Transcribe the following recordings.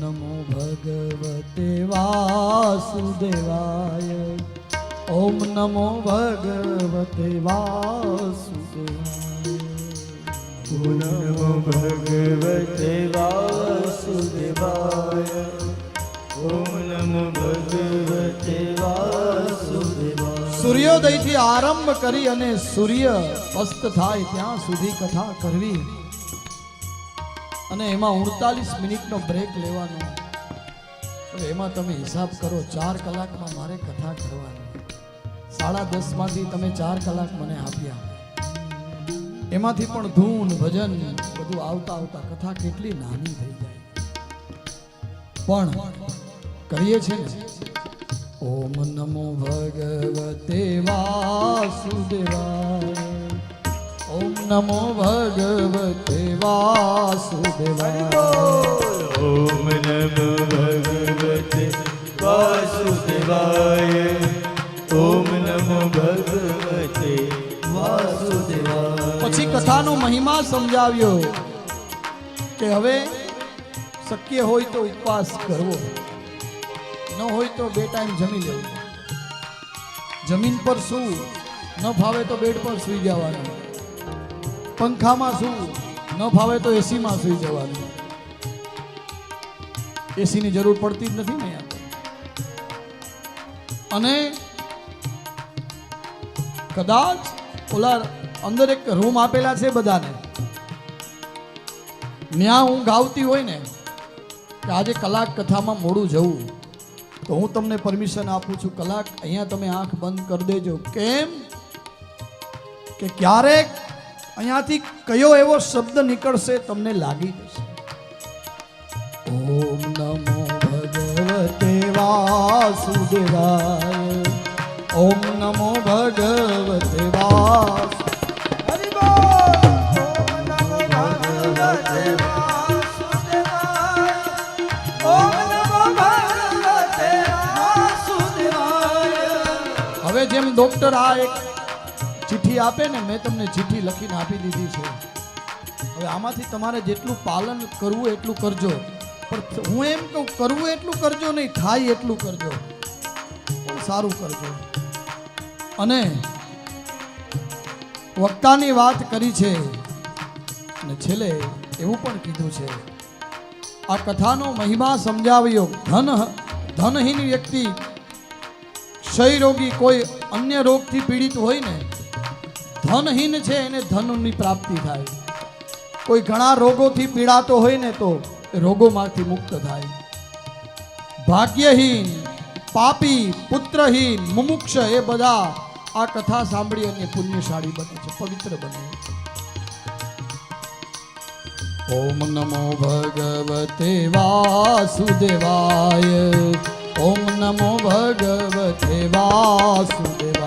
નમો ભગવતે વાસુદેવાય ઓમ નમો ભગવતે વાસુદેવાય નમો ભગવતે વાસુદેવાય ઓમ નમો ભગવતે વાસુદેવાય સૂર્યોદયથી આરંભ કરી અને સૂર્ય અસ્ત થાય ત્યાં સુધી કથા કરવી. અને એમાં ઉડતાલીસ મિનિટનો બ્રેક લેવાનો. હવે એમાં તમે હિસાબ કરો, ચાર કલાકમાં મારે કથા કરવાની. સાડા દસમાંથી તમે ચાર કલાક મને આપ્યા. એમાંથી પણ ધૂન, ભજન, બધું આવતા આવતા કથા કેટલી નાની થઈ જાય. પણ કરીએ છે ઓમ નમો ભગવતે વાસુદેવાય. ઓમ નમો ભગવતે વાસુદેવાય ઓમ નમો ભગવતે વાસુદેવાય ઓમ નમો ભગવતે વાસુદેવાય પછી કથાનો મહિમા સમજાવ્યો કે હવે શક્ય હોય તો ઉપવાસ કરવો. ન હોય તો બે ટાઈમ જમી લેવું. જમીન પર શું ન ફાવે તો બેડ પર સૂઈ જવાનું. પંખામાં શું? ન ફાવે તો એસીમાં સુઈ જવાનું. એસીની જરૂર પડતી જ નથી ને અને કદાચ ઓલા અંદર એક રૂમ આપેલા છે બધાને. ત્યાં હું ગાવતી હોય ને, કે આજે કલાક કથામાં મોડું જવું. તો હું તમને પરમિશન આપું છું, કલાક અહીંયા તમે આંખ બંધ કરી દેજો. કેમ? કે ક્યારેક અહીંયાથી કયો એવો શબ્દ નીકળશે તમને લાગી જશે. ઓમ નમો ભગવતે વાસુદેવાય. ઓમ નમો ભગવતે વાસ હવે જેમ ડોક્ટર આ એક ચિઠ્ઠી આપે ને, મેં તમને ચિઠ્ઠી લખીને આપી દીધી છે. હવે આમાંથી તમારે જેટલું પાલન કરવું એટલું કરજો. પણ હું એમ કહું, કરવું એટલું કરજો નહીં, થાય એટલું કરજો. પણ સારું કરજો. અને વક્તાની વાત કરી છે. અને છેલ્લે એવું પણ કીધું છે. આ કથાનો મહિમા સમજાવ્યો. ધન ધનહીન વ્યક્તિ ક્ષય રોગી કોઈ અન્ય રોગથી પીડિત હોય ને ધનહીન છે એને ધનની પ્રાપ્તિ થાય. કોઈ ઘણા રોગોથી પીડાતો હોય ને તો રોગોમાંથી મુક્ત થાય. ભાગ્યહીન, પાપી, પુત્રહીન, મુમુક્ષ એ બધા આ કથા સાંભળી અને પુણ્યશાળી બને છે, પવિત્ર બને ઓમ નમો ભગવતે વાસુદેવાય. ઓમ નમો ભગવતે વાસુદેવાય.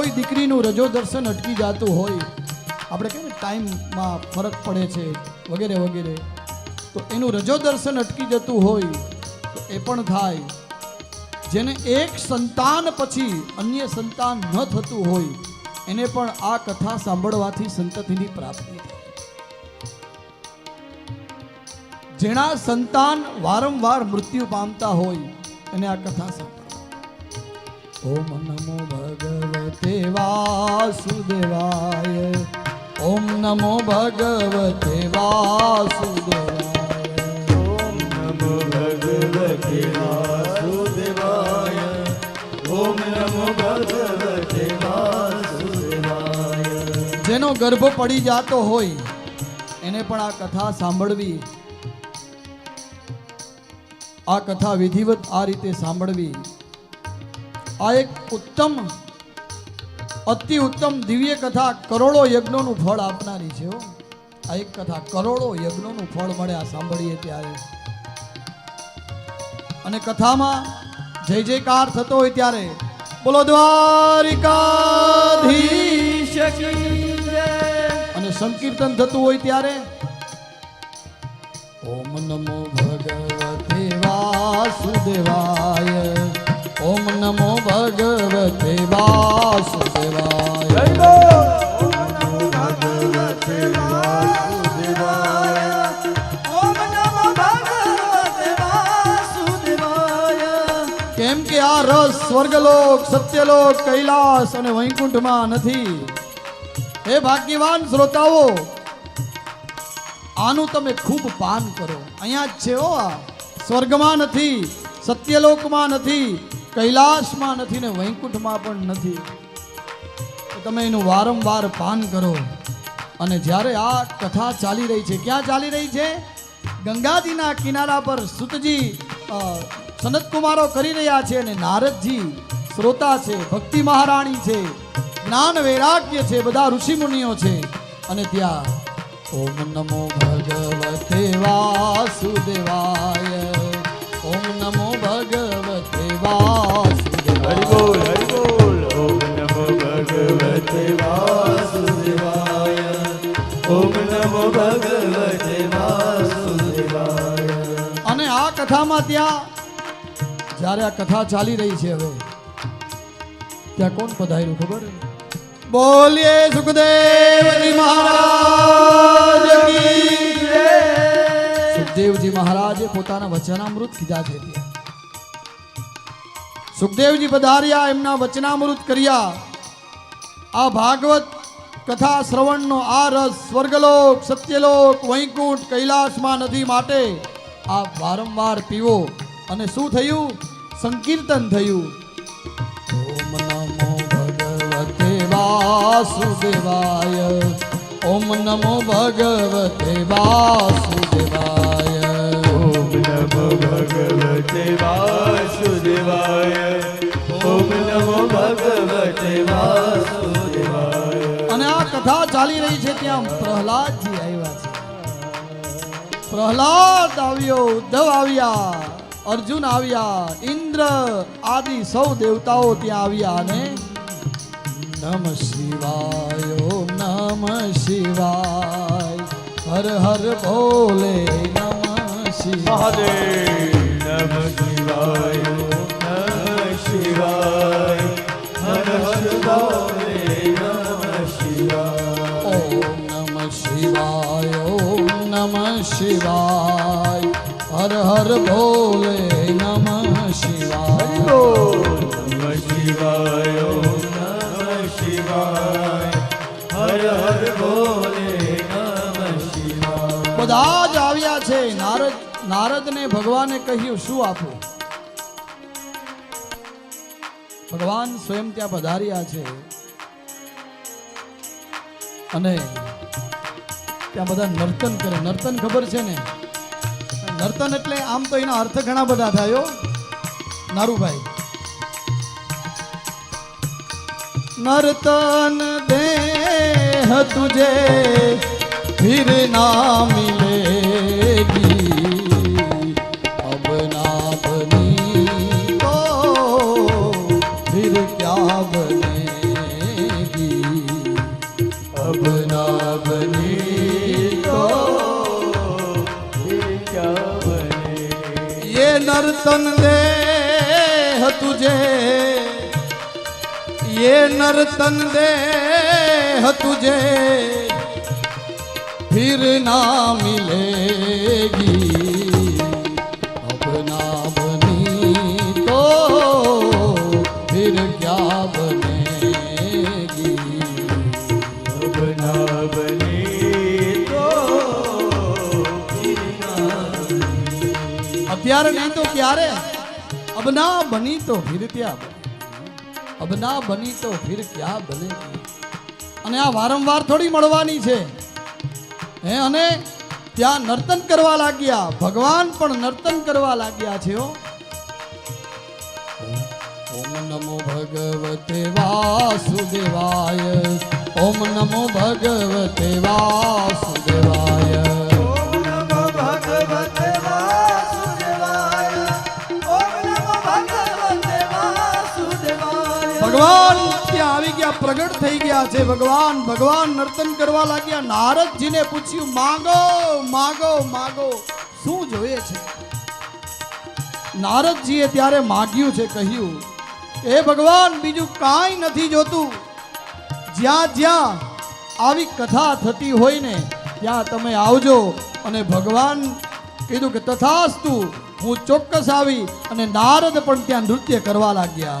કોઈ દીકરીનું રજો દર્શન અટકી જતું હોય, આપણે કહીએ ટાઈમમાં ફરક પડે છે, વગેરે વગેરે. તો એનું રજો દર્શન અટકી જતું હોય, તો એ પણ થાય. જેને એક સંતાન પછી અન્ય સંતાન ન થતું હોય, એને પણ આ કથા સાંભળવાથી સંતતિની પ્રાપ્તિ જેના સંતાન વારંવાર મૃત્યુ પામતા હોય, એને આ કથા સાંભળવા ઓમ નમો ભગવતે વાસુદેવાય. ઓમ નમો ભગવતે વાસુદેવાય. ઓમ નમો ભગવતે વાસુદેવાય ઓમ નમો ભગવતે વાસુદેવાય જેનો ગર્ભ પડી જતો હોય, એને પણ આ કથા સાંભળવી. આ કથા વિધિવત આ રીતે સાંભળવી. આ એક ઉત્તમ, અતિ ઉત્તમ દિવ્ય કથા કરોડો યજ્ઞોનું ફળ આપનારી છે આ એક કથા કરોડો યજ્ઞોનું ફળ મળે, આ સાંભળીએ ત્યારે. અને કથામાં જય જયકાર થતો હોય ત્યારે બોલો, દ્વારિકાધીશ અને સંકીર્તન થતું હોય ત્યારે, ઓમ નમો ભગવતે વાસુદેવાય. ઓમ નમો ભગવતે વાસુદેવાય જય બોલ ઓમ નમો ભગવતે વાસુદેવાય ઓમ નમો ભગવતે વાસુદેવાય કેમ કે આ રસ સ્વર્ગલોક, સત્યલોક, કૈલાસ અને વૈકુંઠમાં નથી. હે ભાગ્યવાન શ્રોતાઓ, આનું તમે ખૂબ પાન કરો. અહીંયા જ છે હો આ. સ્વર્ગમાં નથી, સત્યલોકમાં નથી કૈલાસમાં નથી ને વૈકુંઠમાં પણ નથી. તમે એનું વારંવાર પાન કરો. અને જ્યારે આ કથા ચાલી રહી છે, ક્યાં ચાલી રહી છે? ગંગાજીના કિનારા પર સુતજી સનતકુમારો કરી રહ્યા છે અને નારદજી શ્રોતા છે, ભક્તિ મહારાણી છે, જ્ઞાન વૈરાગ્ય છે, બધા ઋષિમુનિઓ છે. અને ત્યાં ઓમ નમો ભગવતે વાસુદેવાય, ઓમ નમો જ્યારે આ કથા ચાલી રહી છે હવે, ત્યાં કોણ પધાર્યું ખબર? બોલીએ સુખદેવજી મહારાજ સુખદેવજી મહારાજે પોતાના વચનામૃત કીધા છે સુખદેવજી પધાર્યા, એમના વચનામૃત કર્યા. આ ભાગવત કથા શ્રવણનો આ રસ સ્વર્ગલોક, સત્યલોક, વૈકુંઠ, કૈલાસમાં નથી માટે આ વારંવાર પીવો. અને શું થયું? સંકીર્તન થયું. ઓમ નમો ભગવતે વાસુદેવાય. ઓમ નમો ભગવતે વાસુદેવાય. ઓમ નમો ભગવતે વાસુદેવાય. ઓમ નમો ભગવતે વાસુદેવાય. અને આ કથા ચાલી રહી છે ત્યાં પ્રહલાદજી આવ્યા છે. પ્રહલાદ આવ્યો ઉદ્ધવ આવ્યા. અર્જુન આવ્યા. ઇન્દ્ર આદિ સૌ દેવતાઓ ત્યાં આવ્યા અને નમ શિવાય નમ શિવાય. હર હર ભોલે નમ શિવાય. નમ શિવાય હર ભોલે નમ શિવાય. નમ શિવાય નમ શિવાય. હર હર ભોલે નમ શિવાય. બધા જ આવ્યા છે. નારદ નારદને ભગવાને કહ્યું શું આપું? ભગવાન સ્વયં ત્યાં પધાર્યા છે. અને ત્યાં બધા નર્તન કરે. નર્તન ખબર છે ને? નર્તન એટલે આમ તો એનો અર્થ ઘણા બધા થયો નારુભાઈ. નર્તન દેહ તુજે, ફિર ના મિલેગી. ये नर्तन देह तुझे ये नर्तन देह तुझे फिर ना मिलेगी अब ना बनी तो फिर क्या बनेगी अब ना बने तो फिर ना અત્યારે ત્યારે અબના બની તો ફિર ક્યાં બને? અબના બની તો ફિર ક્યાં બને? અને આ વારંવાર થોડી મળવાની છે. હે, અને ત્યાં નર્તન કરવા લાગ્યા. ભગવાન પણ નર્તન કરવા લાગ્યા છે ઓમ નમો ભગવતે વાસુદેવાય. ઓમ નમો ભગવતે વાસુદેવાય. ભગવાન ત્યાં આવી ગયા? પ્રગટ થઈ ગયા છે. ભગવાન ભગવાન નર્તન કરવા લાગ્યા. નારદજીને પૂછ્યું, માગો માગો માગો. શું જોઈએ છે? નારદજીએ ત્યારે માગ્યું છે, કહ્યું, એ ભગવાન, બીજું કાંઈ નથી જોતું. જ્યાં જ્યાં આવી કથા થતી હોય ને, ત્યાં તમે આવજો. અને ભગવાન કીધું કે, તથાસ્તુ, હું ચોક્કસ આવી. અને નારદ પણ ત્યાં નૃત્ય કરવા લાગ્યા.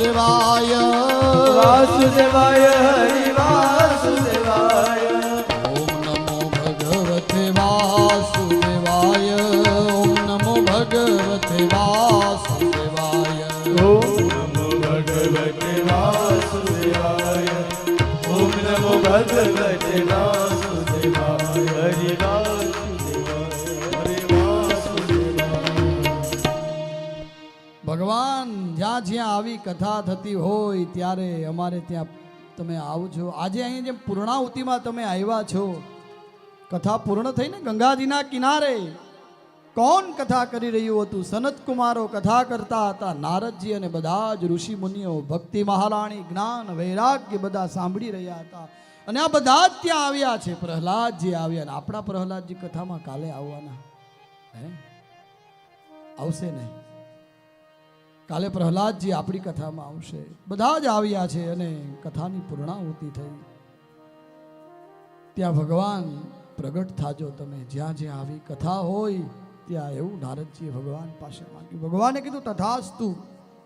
વાસુદેવાય. વાસુદેવાય વાસુદેવાય. જ્યાં કથા થતી હોય ત્યારે અમારે ત્યાં તમે આવજો. આજે અહીં જેમ પૂર્ણાહુતિમાં તમે આવ્યા છો, કથા પૂર્ણ થઈને ગંગાજીના કિનારે કોણ કથા કરી રહ્યું હતું? સનત કુમારો કથા કરતા હતા. નારદજી અને બધા જ ઋષિ મુનિઓ, ભક્તિ મહારાણી, જ્ઞાન, વૈરાગ્ય બધા સાંભળી રહ્યા હતા. અને આ બધા જ ત્યાં આવ્યા છે. પ્રહલાદજી આવ્યા અને આપણા પ્રહલાદજી કથામાં કાલે આવવાના. હે? આવશે નહીં. કાલે પ્રહલાદજી આપણી કથામાં આવશે. બધા જ આવ્યા છે અને કથાની પૂર્ણાહુતિ થઈ. ત્યાં ભગવાન પ્રગટ થાજો તમે. જ્યાં જ્યાં આવી કથા હોય, ત્યાં એવું નારદજીએ ભગવાન પાસે માંગ્યું. ભગવાને કીધું, તથાસ્તુ